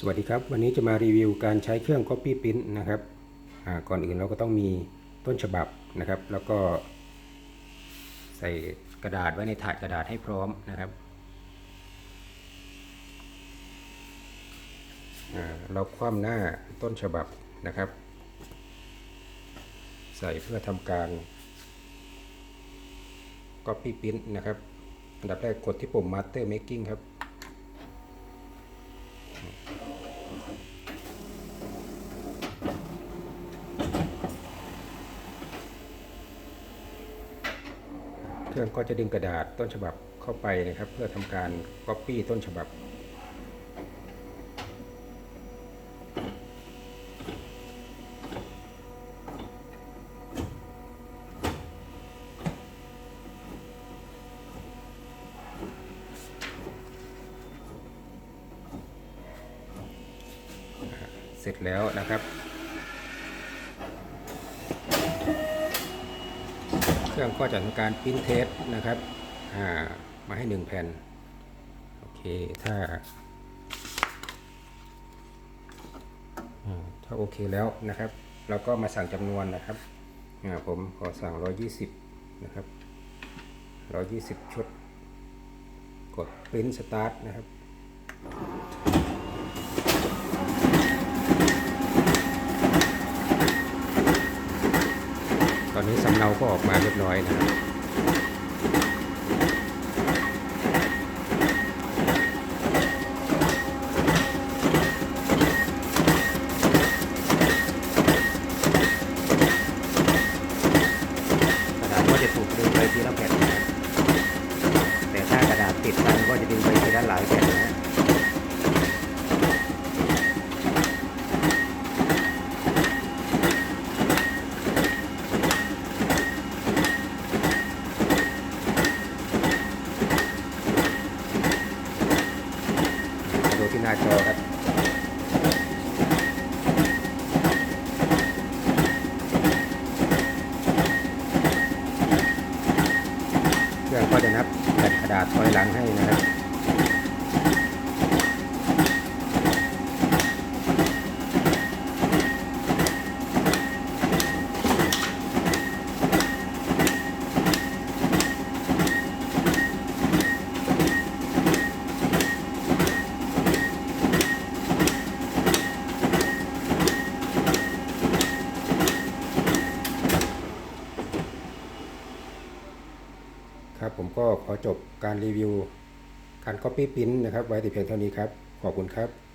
สวัสดีครับ วันนี้จะมารีวิวการใช้เครื่อง Copy Print นะครับก่อนอื่นเราก็ต้องมีต้นฉบับนะครับ แล้วก็ ใส่กระดาษไว้ในถาดกระดาษให้พร้อมนะครับเราคว่ำหน้าต้นฉบับนะครับ ใส่เพื่อทำการ Copy Print นะครับ อันดับแรกกดที่ปุ่ม Master Making ครับ เครื่องก็จะดึงกระดาษต้นฉบับเข้าไปนะครับ เพื่อทำการ Copy ต้นฉบับ เสร็จแล้วนะครับ เครื่องก็จะทำการพิมพ์เทสนะครับามาให้หนึ่งแผ่น โอเค ถ้าถ้าโอเคแล้วนะครับ เราก็มาสั่งจำนวนนะครับผมขอสั่ง 120 นะครับ 120 ชุด กด print start นะครับ นี้สำเนาก็ออกมาเรียบร้อยนะครับกระดาษก็จะถูกดึงไปทีละแผ่นนะแต่ถ้ากระดาษติดกันก็จะดึงไปทีละหลายแผ่นนะฮะมาดูที่หน้าจอครับ เครื่อง ก็จะนับแผ่นกระดาษถอยหลังให้นะครับ ครับผมก็ขอจบการรีวิวการ Copy Print นะครับไว้แต่เพียงเท่านี้ครับ ขอบคุณครับ